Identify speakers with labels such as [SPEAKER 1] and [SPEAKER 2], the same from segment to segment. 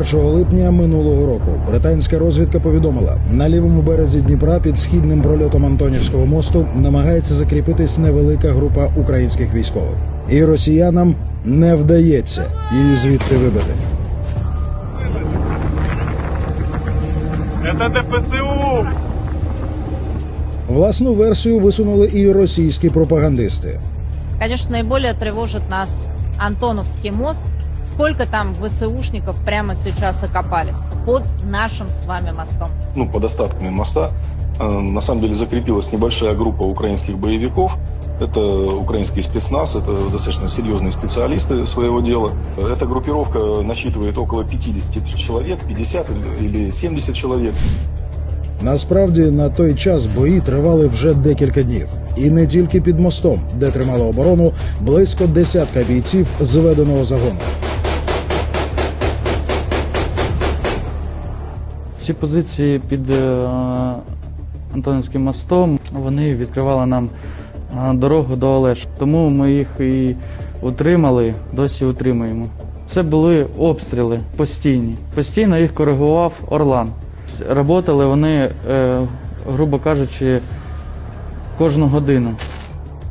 [SPEAKER 1] 1 липня минулого року британська розвідка повідомила, на лівому березі Дніпра під східним прольотом Антонівського мосту намагається закріпитись невелика група українських військових, і росіянам не вдається її звідти вибити.
[SPEAKER 2] Это ДПСУ!
[SPEAKER 1] Власну версію висунули і російські пропагандисти.
[SPEAKER 3] Конечно, наиболее тревожит нас Антоновский мост. Сколько там ВСУшников прямо сейчас окопались под нашим с вами мостом?
[SPEAKER 4] ну, под остатками моста, э, на самом деле закрепилась небольшая группа украинских боевиков. Это украинский спецназ, это достаточно серьезные специалисты своего дела. Эта группировка насчитывает около 50 человек, 50 или 70 человек.
[SPEAKER 1] Насправді на той час бої тривали вже декілька днів, і не тільки під мостом, де тримало оборону близько десятка бійців зведеного загону.
[SPEAKER 5] Ці позиції під е, Антонівським мостом вони відкривали нам е, дорогу до Олеш. Тому ми їх і утримали, досі утримуємо. Це були обстріли постійні. Постійно їх коригував Орлан. Работали вони, е, грубо кажучи, кожну годину.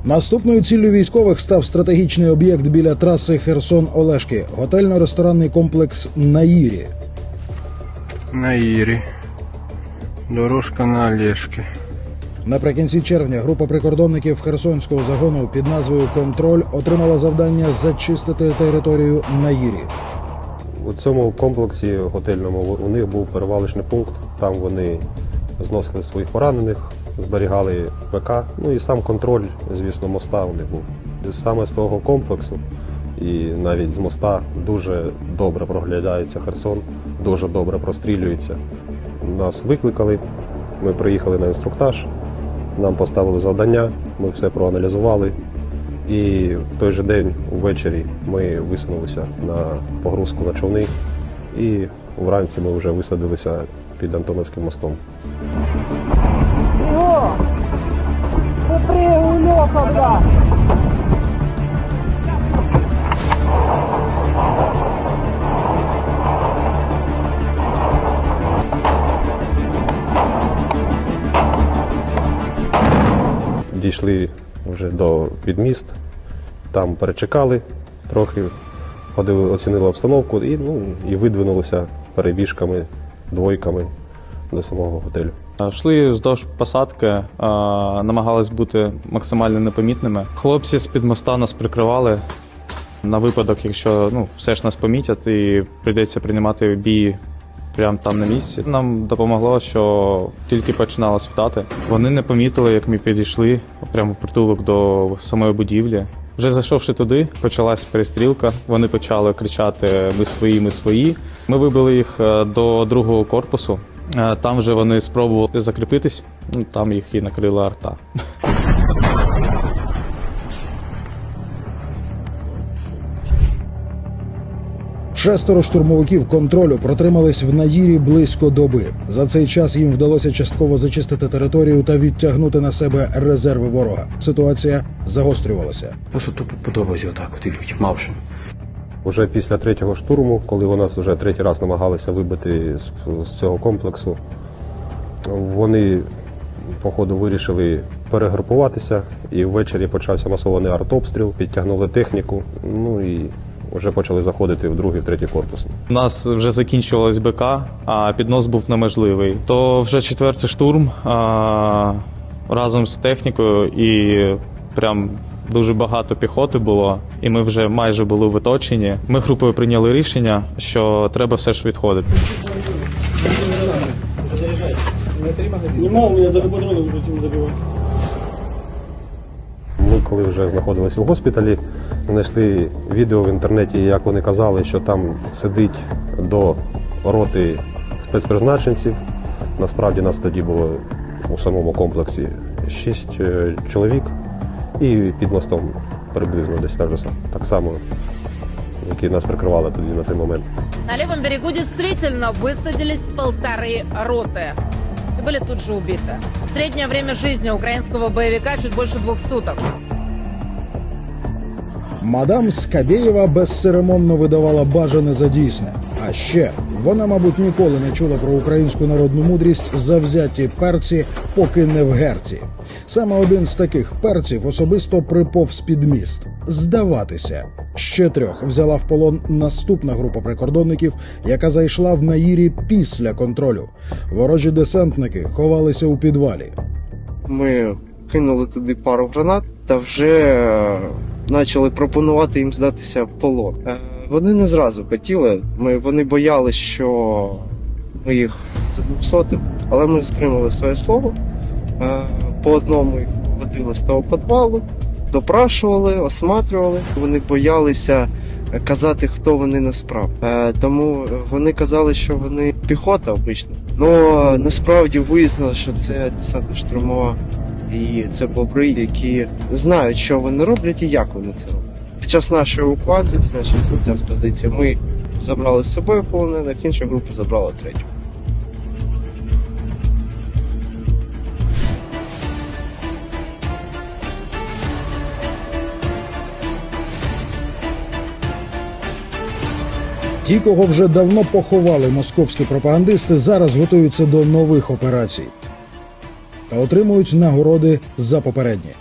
[SPEAKER 1] Наступною ціллю військових став стратегічний об'єкт біля траси Херсон-Олешки, готельно-ресторанний комплекс Наїрі.
[SPEAKER 2] На Ире. Дорожка на Олежке.
[SPEAKER 1] Наприкінці червня група прикордонників Херсонського загону під назвою Контроль отримала завдання зачистити територію Наїрі.
[SPEAKER 6] У цьому комплексі готельному у них був перевалочний пункт. Там вони зносили своїх поранених, зберігали ПК. Ну і сам контроль, звісно, моста у них був. Саме з того комплексу, і навіть з моста дуже добре проглядається Херсон, дуже добре прострілюється. Нас викликали, ми приїхали на інструктаж, нам поставили завдання, ми все проаналізували. І в той же день увечері ми висунулися на погрузку на човни, і вранці ми вже висадилися під Антоновським мостом. Дійшли вже до підміст, там перечекали трохи, ходили, оцінили обстановку і, ну, і видвинулися перебіжками, двойками до самого готелю.
[SPEAKER 7] Йшли вздовж посадки, намагались бути максимально непомітними. Хлопці з під моста нас прикривали на випадок, якщо ну, все ж нас помітять і прийдеться приймати бій прямо там на місці. Нам допомогло, що тільки починалось вдати. Вони не помітили, як ми підійшли прямо в притулок до самої будівлі. Вже зайшовши туди, почалась перестрілка. Вони почали кричати Ми свої, ми свої. Ми вибили їх е, до другого корпусу. Е, Там вже вони спробували закріпитись, ну, там їх і накрила арта.
[SPEAKER 1] Шестеро штурмовиків контролю протримались в Наїрі близько доби. За цей час їм вдалося частково зачистити територію та відтягнути на себе резерви ворога. Ситуація загострювалася.
[SPEAKER 8] Просто тупо подобається отак, от ідуть, мавшим.
[SPEAKER 6] Уже після третього штурму, коли вони нас вже третій раз намагалися вибити з, з цього комплексу, вони, походу, вирішили перегрупуватися, і ввечері почався масований артобстріл, підтягнули техніку, ну і вже почали заходити в другий, в третій корпус.
[SPEAKER 7] У нас вже закінчувалась БК, а піднос був неможливий. То вже четвертий штурм а, разом з технікою і прям. Дуже багато піхоти було, і ми вже майже були в оточенні. Ми групою прийняли рішення, що треба все ж відходити.
[SPEAKER 6] Ми, коли вже знаходилися в госпіталі, знайшли відео в інтернеті, як вони казали, що там сидить до роти спецпризначенців. Насправді нас тоді було у самому комплексі шість е, чоловік і під мостом приблизно десь так, же сам- так само, які нас прикривали тоді на той момент.
[SPEAKER 3] На левом берегу действительно высадились полторы роты. И были тут же убиты. Среднее время жизни украинского боевика чуть больше двух суток.
[SPEAKER 1] Мадам Скабєєва безцеремонно видавала бажане за дійсне. А ще вона, мабуть, ніколи не чула про українську народну мудрість завзяті перці, поки не в герці. Саме один з таких перців особисто приповз під міст здаватися. Ще трьох взяла в полон наступна група прикордонників, яка зайшла в наїрі після контролю. Ворожі десантники ховалися у підвалі.
[SPEAKER 9] Ми кинули туди пару гранат та вже е, почали пропонувати їм здатися в полон. Е, Вони не зразу хотіли. Ми, вони боялися, що ми їх задумсотимо, але ми стримали своє слово. Е, По одному їх водили з того підвалу, допрашували, осматрювали. Вони боялися казати, хто вони насправді. Е, Тому вони казали, що вони піхота обична. Ну насправді вияснилося, що це десантна штурмова і це бобри, які знають, що вони роблять і як вони це роблять. Під час нашої евакуації, під нашої зняття з позиції, ми забрали з собою полонених, інша група забрала третю.
[SPEAKER 1] Ті, кого вже давно поховали московські пропагандисти, зараз готуються до нових операцій та отримують нагороди за попередні.